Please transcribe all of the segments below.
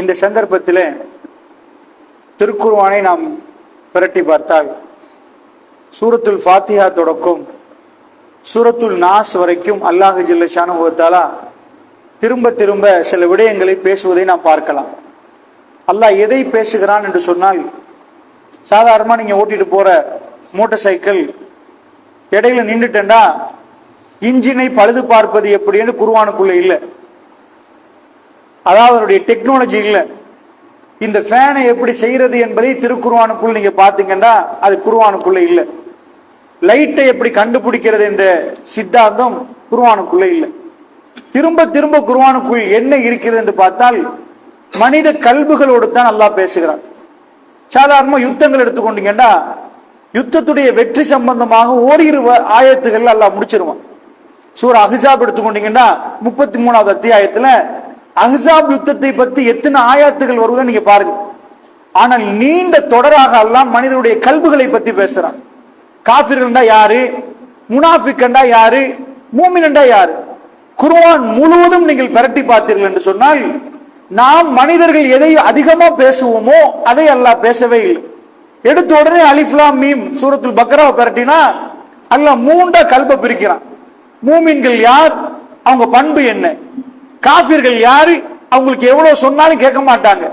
இந்த சந்தர்ப்பத்தில் திருக்குருவானை நாம் புரட்டி பார்த்தால் சூரத்துல் ஃபாத்திஹா தொடக்கம் சூரத்துல் நாஸ் வரைக்கும் அல்லாஹ் ஜில்ல ஷானுவத்தாலா திரும்ப திரும்ப சில விடயங்களை பேசுவதை நாம் பார்க்கலாம். அல்லாஹ் எதை பேசுகிறான் என்று சொன்னால் சாதாரணமாக நீங்கள் ஓட்டிட்டு போற மோட்டார் சைக்கிள் இடையில நின்றுட்டேன்டா இன்ஜினை பழுது பார்ப்பது எப்படின்னு குருவானுக்குள்ள இல்லை. அதாவது அவருடைய டெக்னாலஜி இல்லை இந்த ஃபேனை எப்படி செய்யறது என்பதை திருக்குருவானுக்குள் நீங்க பாத்தீங்கன்னா அது குருவானுக்குள்ள இல்லை. லைட்டை எப்படி கண்டுபிடிக்கிறது என்ற சித்தாந்தம் குருவானுக்குள்ள இல்லை. திரும்ப திரும்ப குருவானுக்குள் என்ன இருக்கிறது என்று பார்த்தால் மனித கல்புகளோடு தான் நல்லா பேசுகிறான். சாதாரணமா யுத்தங்கள் எடுத்துக்கொண்டீங்கன்னா யுத்தத்துடைய வெற்றி சம்பந்தமாக ஓரிரு வ- ஆயத்துகள் எல்லாம் முடிச்சிருவான். சூர் அஹ்ஸாப் எடுத்துக்கொண்டீங்கன்னா முப்பத்தி மூணாவது அத்தியாயத்துல அஹ்ஸாப் யுத்தத்தை பத்தி எத்தனை ஆயாத்துகள் வருவதை நீங்க பாருங்க. ஆனால் நீண்ட தொடராக எல்லாம் மனிதனுடைய கல்புகளை பத்தி பேசுறான். காஃபிர்கள்டா யாரு? முனாஃபிக்கண்டா யாரு? மூமினண்டா யாரு? குர்வான் முழுவதும் நீங்கள் பிரட்டி பார்த்தீர்கள் என்று சொன்னால் நாம் மனிதர்கள் எதை அதிகமா பேசுவோமோ அதை அல்லாஹ் பேசவே இல்லை. எடுத்த உடனே அலிஃப்லாம் மீம் சூரத்துல் பக்ராவை பிரட்டினா அல்லாஹ் மூண்டா கல்பை பிரிக்கிறான். மூமின்கள் யார்? அவங்க பண்பு என்ன? காஃபிர்கள் யாரு? அவங்களுக்கு எவ்வளவு சொன்னாலும் கேட்க மாட்டாங்க.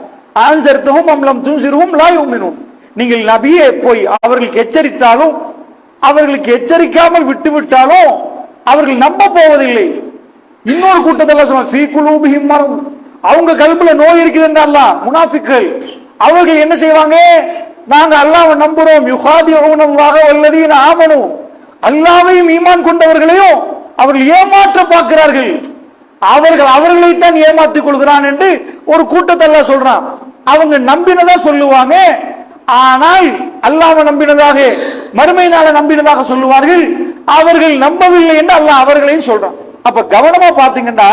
ஆன்சர்த்தவும் அம்லம் துன்சிறுவும் லாயுமினும் நீங்கள் நபியே போய் அவர்களுக்கு எச்சரித்தாலும் அவர்களுக்கு எச்சரிக்காமல் விட்டு விட்டாலும் அவர்கள் நம்ப போவதில்லை. இன்னொரு கூட்டத்தில் சொன்ன ஃபீ குலூபிஹிம் அவங்க கல்புல நோய் இருக்குது அல்லாஹ் முனாஃபிக்கள். அவர்கள் என்ன செய்வாங்க? நாங்க அல்லாவை நம்புறோம். யுகாதியுனல்லாஹ வல்லதீன ஆமனும் அல்லாவையும் ஈமான் கொண்டவர்களையும் அவர்கள் ஏமாற்ற பார்க்கிறார்கள். அவர்கள் அவர்களைத்தான் ஏமாற்றிக் கொள்கிறான் என்று ஒரு கூட்டத்தெல்லாம் சொல்றான். அவங்க நம்பினதா சொல்லுவாங்க. ஆனால் அல்லாம நம்பினதாக மறுமை நம்பினதாக சொல்லுவார்கள். அவர்கள் நம்பவில்லை என்று அல்லாஹ் அவர்களையும் சொல்றான். அப்ப கவனமா பாத்தீங்கன்னா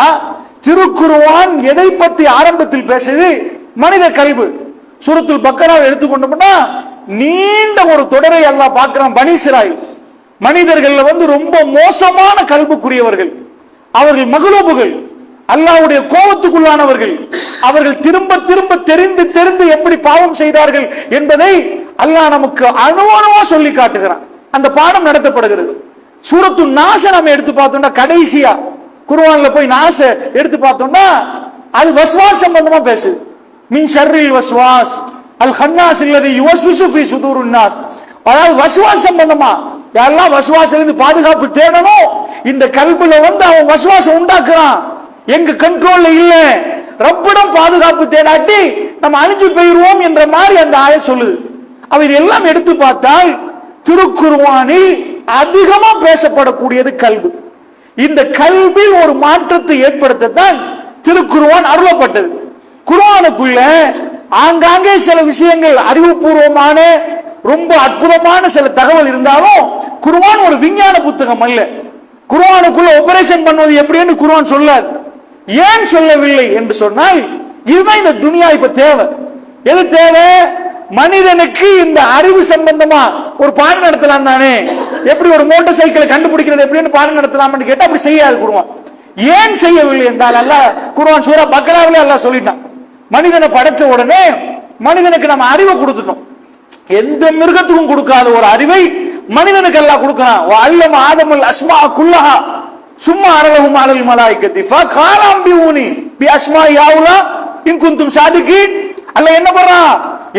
திருக்குருவான் எதை பத்தி ஆரம்பத்தில் பேசுது? மனித கல்வி. சுருத்துல் பக்கராவை எடுத்துக்கொண்டோம்னா நீண்ட ஒரு தொடரை அல்லாஹ் பார்க்கிறான் பனிசிராய். மனிதர்கள் வந்து ரொம்ப மோசமான கல்புக்குரியவர்கள். அவர்கள் மகளோபுகள் அல்லாவுடைய கோபத்துக்குள்ளானவர்கள். அவர்கள் திரும்ப திரும்ப தெரிந்து தெரிந்து எப்படி பாவம் செய்தார்கள் என்பதை அல்லாஹ் நமக்கு அணுவணுவா சொல்லி காட்டுகிறான். அந்த பாடம் நடத்தப்படுகிறது. சூரத்து நாச நம்ம எடுத்து பார்த்தோம்னா கடைசியா குருவான்ல போய் நாச எடுத்து பார்த்தோம்னா அது வஸ்வாஸ் சம்பந்தமா பேசுது. மின் ஷர்ரில் வஸ்வாஸ். அல் ஹன்னாஸ் இல்லது யுவஸ்விசு ஃபி சுதூர் நாஸ் அதாவது வஸ்வாஸ் சம்பந்தமா யாரெல்லாம் வசுவாசிலிருந்து பாதுகாப்பு தேடணும். இந்த கல்புல வந்து அவன் வசுவாசம் உண்டாக்குறான். எங்க கண்ட்ரோல்ல இல்ல. ரப்பிடம் பாதுகாப்பு தேடாட்டி நம்ம அழிஞ்சு போயிருவோம் என்ற மாதிரி அந்த ஆய சொல்லுது. அவ இதெல்லாம் எடுத்து பார்த்தால் திருக்குருவானில் அதிகமா பேசப்படக்கூடியது கல்வி இந்த கல்வியில் ஒரு மாற்றத்தை ஏற்படுத்தத்தான் திருக்குருவான் அருளப்பட்டது. குருவானுக்குள்ள ஆங்காங்கே சில விஷயங்கள் அறிவுபூர்வமான ரொம்ப அற்புதமான சில தகவல் இருந்தாலும் குருவான் ஒரு விஞ்ஞான புத்தகம் அல்ல. குருவானுக்குள்ள ஆபரேஷன் பண்ணுவது எப்படின்னு குருவான் சொல்லாது. ஏன் சொல்லவில்லை என்று சொன்னால் இதுதான் இந்த துனியா இப்ப தேவை. எது தேவை? மனிதனுக்கு இந்த அறிவு சம்பந்தமா ஒரு பாடம் நடத்தலாம் தானே. எப்படி ஒரு மோட்டார் சைக்கிளை கண்டுபிடிக்கிறது எப்படின்னு பாடம் நடத்தலாம்னு கேட்டா அப்படி செய்யாது குருவான் ஏன் செய்யவில்லை என்றால் அல்ல குருவான் சூரா பக்கலாவிலே எல்லாம் சொல்லிட்டான். மனிதனை படைச்ச உடனே மனிதனுக்கு நம்ம அறிவை கொடுத்துட்டோம். எந்த மிருகத்துக்கும் கொடுக்காத ஒரு அறிவை மனிதனுக்கு எல்லாம் கொடுக்கிறான். அல்லம் ஆதமல் அஸ்மா குல்லஹா. சும்மா அரலகும் அலல் மலாய்க்கத்தி. ஃபகாலாம் ஊனி. பி அஸ்மா யாவுலா இங்குந்தும் குந்தும் அல்ல என்ன பண்றான்?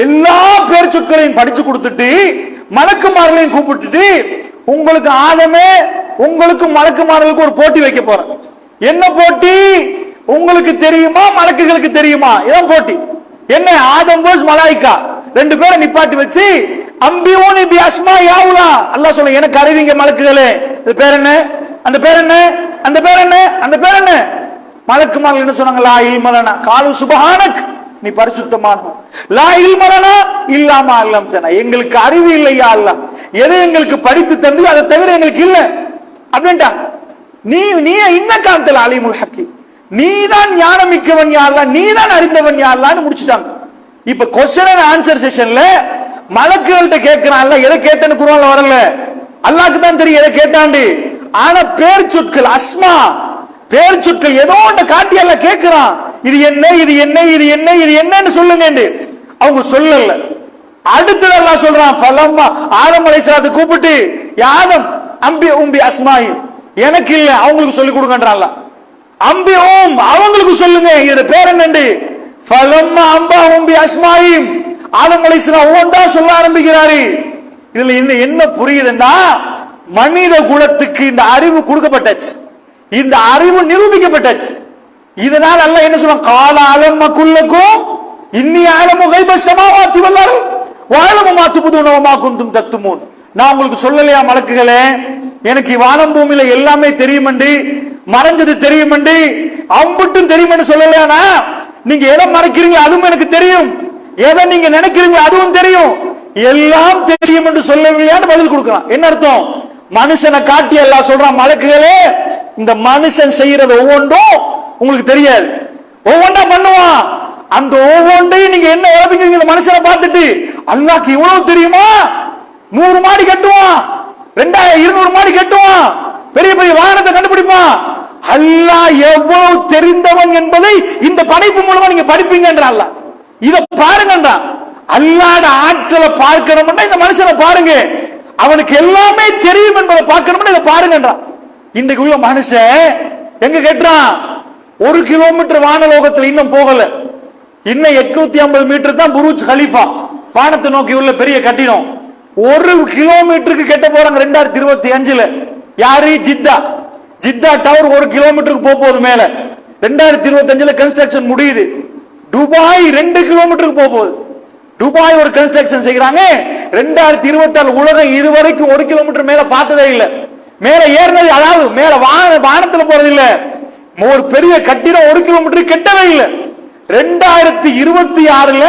எல்லா பேர் சொற்களையும் படிச்சு கொடுத்துட்டு மலக்குமார்களையும் கூப்பிட்டுட்டு உங்களுக்கு ஆதமே உங்களுக்கு மலக்குமார்களுக்கு ஒரு போட்டி வைக்க போறேன். என்ன போட்டி? உங்களுக்கு தெரியுமா? மலக்குகளுக்கு தெரியுமா? இதான் போட்டி. என்ன? ஆதம் போஸ் மலாய்க்கா. ரெண்டு பேரை நிப்பாட்டி வச்சு அம்பியூனி பி அஸ்மா யாவுலா அல்லாஹ் சொல்ல எனக்கு அறிவிங்க மலக்குகளே. இது பேர் என்ன? அந்த பேர் என்ன? அந்த பேர் என்ன? அந்த பேர் என்ன? மலக்கு மகள் என்ன சொன்னாங்க? லா இல்மலனா. காலு சுபஹானக். நீ பரிசுத்தமான. லா இல்மலனா இல்லாம அல்லம் தன எங்களுக்கு அறிவு இல்லையா அல்ல எதை எங்களுக்கு படித்து தந்து அதை தவிர எங்களுக்கு இல்லை. அப்படின்ட்டா நீ நீ இன்ன காலத்தில் அலிமுல் ஹக்கி நீதான் ஞானம் மிக்கவன் யாரெல்லாம் நீதான் அறிந்தவன் யாரெல்லாம் முடிச்சுட்டாங்க. இப்ப கொஸ்டின் அண்ட் ஆன்சர் செஷன்ல மலக்குகள்கிட்ட கேட்கிறான்ல எதை கேட்டேன்னு குரான்ல வரல? அல்லாக்கு தான் தெரியும் எதை கேட்டாண்டு? ஆனா பேர் சொற்கள் அஸ்மா பேர் சொற்கள் ஏதோ ஒன்று காட்டி எல்லாம் கேட்கிறான். இது என்ன இது என்ன இது என்ன இது என்னன்னு சொல்லுங்க அவங்க சொல்லல. அடுத்தது எல்லாம் சொல்றான் பலம்மா ஆதம் அலைஹிஸ்ஸலாத்தை கூப்பிட்டு யாதம் அம்பி உம்பி அஸ்மாயி எனக்கு இல்ல அவங்களுக்கு சொல்லி கொடுங்கன்றான்ல அம்பி ஓம் அவங்களுக்கு சொல்லுங்க இதோட பேர் என்னண்டு? ஃபலம்மா அம்பா உம்பி அஸ்மாயிம் ஆதம் அலைஹிஸ்ஸலாம் ஒவ்வொன்றா சொல்ல ஆரம்பிக்கிறாரு. இதுல இன்னும் என்ன புரியுதுன்னா மனித குலத்துக்கு இந்த அறிவு கொடுக்கப்பட்டாச்சு. இந்த அறிவு நிரூபிக்கப்பட்டாச்சு. இதனால் அல்லாஹ் என்ன சொல்றான்? கால அலம் மக்குல்லக்கும் இன்னி ஆலமு கைப சமாவாத்தி வல்லாரு வாழமு மாத்து புதுனவமா குந்தும் தத்துமூன் நான் உங்களுக்கு சொல்லலையா மலக்குகளே? எனக்கு வானம் பூமியில எல்லாமே தெரியுமண்டி மறைஞ்சது தெரியுமண்டி அம்புட்டும் தெரியுமென்னு சொல்லலையானா நீங்க எதை மறைக்கிறீங்க அதுவும் எனக்கு தெரியும். எதை நீங்க நினைக்கிறீங்களோ அதுவும் தெரியும். எல்லாம் தெரியும் என்று சொல்லவில்லையான்னு பதில் கொடுக்கலாம். என்ன அர்த்தம்? மனுஷனை காட்டி எல்லாம் சொல்றான் மலக்குகளே இந்த மனுஷன் செய்யறது ஒவ்வொன்றும் உங்களுக்கு தெரியாது. ஒவ்வொன்றா பண்ணுவான். அந்த ஒவ்வொன்றையும் நீங்க என்ன உழப்பிக்கிறீங்க இந்த மனுஷனை பார்த்துட்டு அல்லாக்கு இவ்வளவு தெரியுமா? நூறு மாடி கட்டுவான். ரெண்டாயிரம் இருநூறு மாடி கட்டுவான். பெரிய பெரிய வாகனத்தை கண்டுபிடிப்பான். அல்லாஹ் எவ்வளவு தெரிந்தவன் என்பதை இந்த படைப்பு மூலமா நீங்க படிப்பீங்கன்ற அல்லாஹ். இத பாருங்கன்றான். அல்லாத ஆற்றலை பார்க்கணும்னா இந்த மனுஷனை பாருங்க. அவனுக்கு எல்லாமே தெரியும் என்பதை பார்க்கணும்னா இதை பாருங்கன்றான். இன்றைக்கு உள்ள மனுஷன் எங்க கேட்டான்? ஒரு கிலோமீட்டர் வானலோகத்தில் இன்னும் போகல. இன்னும் எட்நூத்தி ஐம்பது மீட்டர் தான் புருஜ் ஹலீஃபா வானத்தை நோக்கி உள்ள பெரிய கட்டிடம். ஒரு கிலோமீட்டருக்கு கெட்ட போறாங்க ரெண்டாயிரத்தி இருபத்தி அஞ்சுல. யாரு? ஜித்தா. ஜித்தா டவர் ஒரு கிலோமீட்டருக்கு போக போகுது மேல. ரெண்டாயிரத்தி இருபத்தி அஞ்சுல கன்ஸ்ட்ரக்ஷன் முடியுது. துபாய் ரெண்டு கிலோமீட்டருக்கு போக போகுது. துபாய் ஒரு கன்ஸ்ட்ரக்ஷன் செய்யறாங்க ரெண்டாயிரத்தி இருபத்தி ஆறு உலகம் இதுவரைக்கும் ஒரு கிலோமீட்டர் மேல பார்த்ததே இல்லை. மேல ஏறினது அதாவது மேல வான வானத்துல போறது இல்ல. ஒரு பெரிய கட்டிடம் ஒரு கிலோமீட்டர் கெட்டவே இல்லை. ரெண்டாயிரத்தி இருபத்தி ஆறுல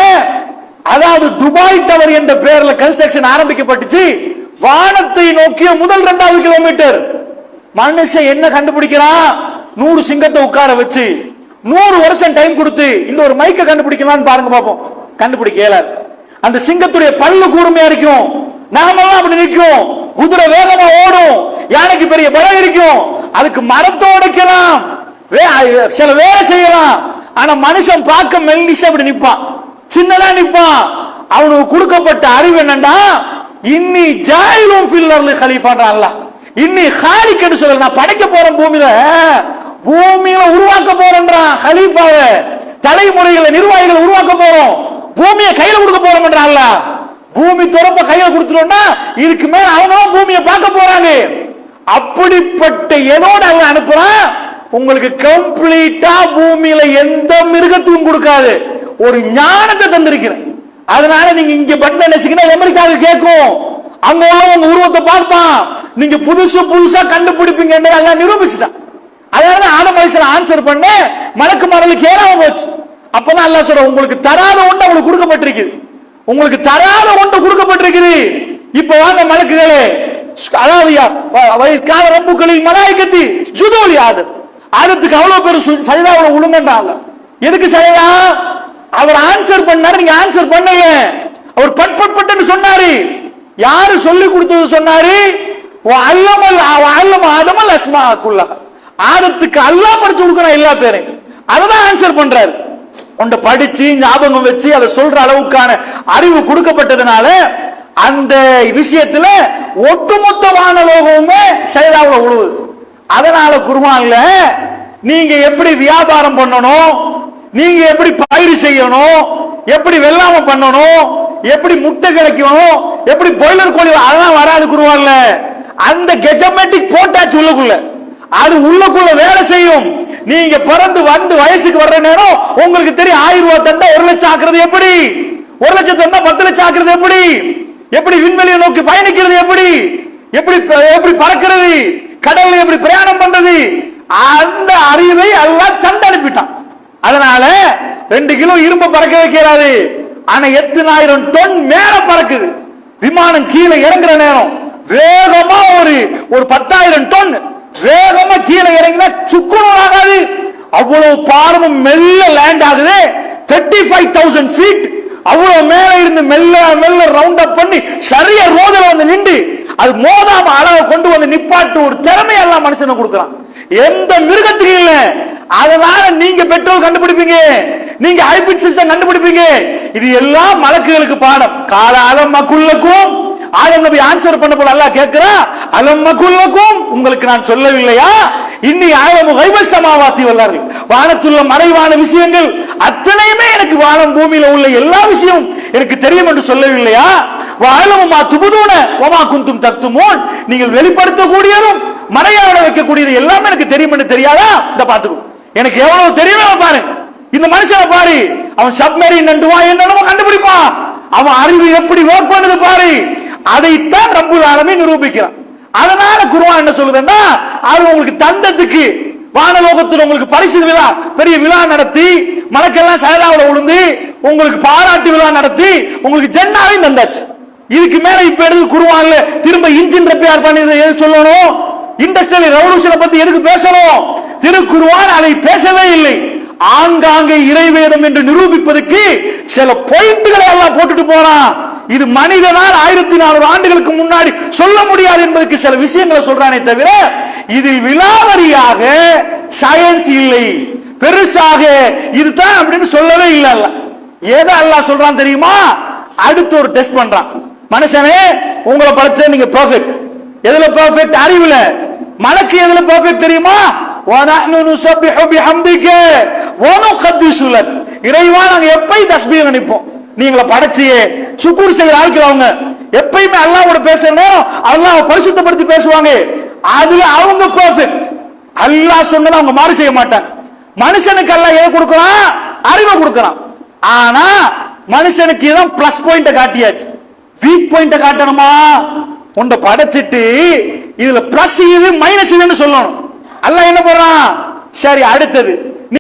அதாவது துபாய் டவர் என்ற பெயர்ல கன்ஸ்ட்ரக்ஷன் ஆரம்பிக்கப்பட்டுச்சு. வானத்தை நோக்கிய முதல் இரண்டாவது கிலோமீட்டர் மனுஷன் என்ன கண்டுபிடிக்கிறான்? நூறு சிங்கத்தை உட்கார வச்சு நூறு வருஷம் டைம் கொடுத்து இந்த ஒரு மைக்க கண்டுபிடிக்கலாம்னு பாருங்க பாப்போம். கண்டுபிடிக்க இயலாது அந்த சிங்கத்துடைய பல்லு கூர்மையா இருக்கும். நாமெல்லாம் அப்படி நிற்கும். குதிரை வேகமா ஓடும். யானைக்கு பெரிய பலம் இருக்கும். அதுக்கு மரத்தை உடைக்கலாம். வே- சில வேலை செய்யலாம். ஆனா மனுஷன் பார்க்க மெல்லிஷா அப்படி நிற்பான். சின்னதா நிற்பான். அவனுக்கு கொடுக்கப்பட்ட அறிவு என்னன்னா இன்னி ஜாயிலும் ஃபில்லர்ல ஹலீஃபான்றான் இன்னி ஹாரிக்கன்னு சொல்ல நான் படைக்க போறேன் பூமியில பூமியில உருவாக்க போறேன்றான் ஹலீஃபாவை. தலைமுறைகளை நிர்வாகிகளை உருவாக்க போறோம். பூமியை கையில கொடுக்க போறோம்ன்றான்ல பூமி துறப்ப கையில கொடுத்துட்டோம்னா இதுக்கு மேல அவங்க பூமியை பார்க்க போறாங்க. அப்படிப்பட்ட எதோட அவன் அனுப்புறான்? உங்களுக்கு கம்ப்ளீட்டா பூமியில எந்த மிருகத்துக்கும் கொடுக்காது. ஒரு ஞானத்தை தந்திருக்கிறேன். அதனால நீங்க இங்க பட்டன் நினைச்சீங்கன்னா அமெரிக்காவுக்கு கேட்கும். அங்க உள்ள உங்க உருவத்தை பார்ப்பான். நீங்க புதுசு புதுசா கண்டுபிடிப்பீங்க எல்லாம் நிரூபிச்சுட்டான். அதாவது ஆன வயசுல ஆன்சர் பண்ண மலக்கு மரலுக்கு ஏறாம போச்சு. அப்பதான் அல்லா சொல்ற உங்களுக்கு தராத ஒன்று உங்களுக்கு கொடுக்கப்பட்டிருக்குது. உங்களுக்கு தராத ஒன்று கொடுக்கப்பட்டிருக்குது. இப்ப வாங்க மலக்குகளே அதாவது வயசுக்கால ரப்புகளில் மலாய்க்கத்தி ஜுதோலி ஆதர் ஆதத்துக்கு அவ்வளவு பேர் சரிதாவில் உளுங்கன்றாங்க எதுக்கு சரிதா அவர் ஆன்சர் பண்ணாரு நீங்க ஆன்சர் பண்ணையே அவர் பட் பட் பட்டுன்னு சொன்னாரு. யாரு சொல்லி கொடுத்தது சொன்னாரு? ஆதமல் அஸ்மா குல்லா. ஆதத்துக்கு அல்லா படிச்சு கொடுக்கணும் எல்லா பேரும் அதுதான் ஆன்சர் பண்றாரு. உண்ட படிச்சு ஞாபகம் வச்சு அதை சொல்ற அளவுக்கான அறிவு கொடுக்கப்பட்டதுனால அந்த விஷயத்துல ஒட்டுமொத்த வானலோகமுமே சைதாவில் உழுவுது. அதனால குருவான்ல நீங்க எப்படி வியாபாரம் பண்ணணும்? நீங்க எப்படி பயிர் செய்யணும்? எப்படி வெள்ளாம பண்ணணும்? எப்படி முட்டை கிடைக்கும் எப்படி பாய்லர் கோழி அதெல்லாம் வராது குருவான்ல அந்த கெஜமெட்டிக் போட்டாச்சு உள்ளக்குள்ள. அது உள்ளக்குள்ள வேலை செய்யும். நீங்க பிறந்து வந்து வயசுக்கு வர்ற நேரம் உங்களுக்கு தெரியும் ஆயிரம் ரூபாய் தந்தா ஒரு லட்சம் ஆக்குறது எப்படி? ஒரு லட்சம் தந்தா பத்து லட்சம் ஆக்குறது எப்படி? எப்படி விண்வெளியை நோக்கி பயணிக்கிறது எப்படி? எப்படி எப்படி பறக்கிறது? கடல்ல எப்படி பிரயாணம் பண்றது? அந்த அறிவை எல்லாம் தந்து அனுப்பிட்டான் அதனால ரெண்டு கிலோ இரும்பு பறக்க வைக்கிறாரு. ஆனா எத்தனாயிரம் டன் மேல பறக்குது. விமானம் கீழே இறங்குற நேரம். வேகமா ஒரு ஒரு பத்தாயிரம் டன் வேகமா கீழே இறங்கினா சுக்குநூறு ஆகாது. அவ்வளவு பாரமும் மெல்ல லேண்ட் ஆகுது. தேர்ட்டி ஃபைவ் தௌசண்ட் ஃபீட் அவ்வளவு மேல இருந்து மெல்ல மெல்ல ரவுண்ட் அப் பண்ணி சரியா ரோதல வந்து நின்று அது மோதாம அளவை கொண்டு வந்து நிப்பாட்டு ஒரு திறமையெல்லாம் மனுஷனை கொடுக்குறான். எந்த மிருகத்துக்கு இல்ல. அதனால நீங்க பெட்ரோல் கண்டுபிடிப்பீங்க. நீங்க ஹைபிரிட் சிஸ்டம் கண்டுபிடிப்பீங்க. இது எல்லாம் மலக்குகளுக்கு பாடம். கால அலம் மக்குள்ளக்கும் ஆதம் நபி ஆன்சர் பண்ண போல அல்லாஹ் கேட்கிறா அலம் மக்குள்ளக்கும் உங்களுக்கு நான் சொல்லவில்லையா? இன்னி ஆழமு கைவசமாவாத்தி வல்லார்கள். வானத்துள்ள மறைவான விஷயங்கள் அத்தனையுமே எனக்கு வானம் பூமியில உள்ள எல்லா விஷயமும் எனக்கு தெரியும் என்று சொல்லவில்லையா? வாழமுமா துபுதூன ஒமா குந்தும் தத்துமோன். நீங்கள் வெளிப்படுத்தக்கூடியதும் மறையாட வைக்கக்கூடியது எல்லாமே எனக்கு தெரியும் தெரியாதா? இந்த பாத்துக்கோ எனக்கு எவ்வளவு தெரியுமே பாரு. இந்த மனுஷனை பாரு. அவன் சப்மரின் நண்டுவான் என்னென்னமோ கண்டுபிடிப்பான். அவன் அறிவு எப்படி ஒர்க் பண்ணுது பாரு. அதைத்தான் ரப்புல் ஆலமே நிரூபிக்கிறான். அதனால குருவான் என்ன சொல்லுதுன்னா அது உங்களுக்கு தந்தத்துக்கு வானலோகத்தில் உங்களுக்கு பரிசு விழா பெரிய விழா நடத்தி மலக்கெல்லாம் சயலாவில் விழுந்து உங்களுக்கு பாராட்டு விழா நடத்தி உங்களுக்கு ஜென்னாவையும் தந்தாச்சு. இதுக்கு மேல இப்ப எடுத்து குருவான்ல திரும்ப இன்ஜின் ரிப்பேர் பண்ணி எது சொல்லணும்? இண்டஸ்ட்ரியல் ரெவல்யூஷனை பத்தி எதுக்கு பேசணும்? திருக்குருவான் அதை பேசவே இல்லை. ஆங்காங்கே இறைவேதம் என்று நிரூபிப்பதற்கு சில பாயிண்ட்களை எல்லாம் போட்டுட்டு போறான் இது மனிதனால் ஆயிரத்தி நானூறு ஆண்டுகளுக்கு முன்னாடி சொல்ல முடியாது என்பதற்கு சில விஷயங்களை சொல்றானே தவிர இதில் விலாவரியாக சயின்ஸ் இல்லை. பெருசாக இதுதான் அப்படின்னு சொல்லவே இல்லை அல்ல. ஏதோ அல்லாஹ் சொல்றான் தெரியுமா? அடுத்து ஒரு டெஸ்ட் பண்றான். மனுஷனே உங்களை படைச்சது நீங்க பெர்ஃபெக்ட் எதுல பெர்ஃபெக்ட் அறிவுல. மலக்கு எங்களை பர்ஃபெக்ட் தெரியுமா? இறைவா நாங்க எப்பயும் தஸ்பீக நினைப்போம். நீங்களை படைச்சியே. சுக்கூர் செய்யற ஆட்கள் அவங்க. எப்பயுமே அல்லாவோட பேசுற நேரம் அல்லாஹ் பரிசுத்தப்படுத்தி பேசுவாங்க. அதுல அவங்க பர்ஃபெக்ட் அல்லாஹ் சொன்னதை அவங்க மாறு செய்ய மாட்டாங்க மனுஷனுக்கு எல்லாம் எதை கொடுக்கலாம் அறிவை கொடுக்கலாம் ஆனா மனுஷனுக்கு இதான் பிளஸ் பாயிண்ட காட்டியாச்சு. வீக் பாயிண்ட காட்டணுமா? உன்னை படைச்சிட்டு இதுல பிளஸ் இது மைனஸ் இதுன்னு சொல்லணும். அல்ல என்ன பண்றான் சரி அடுத்தது.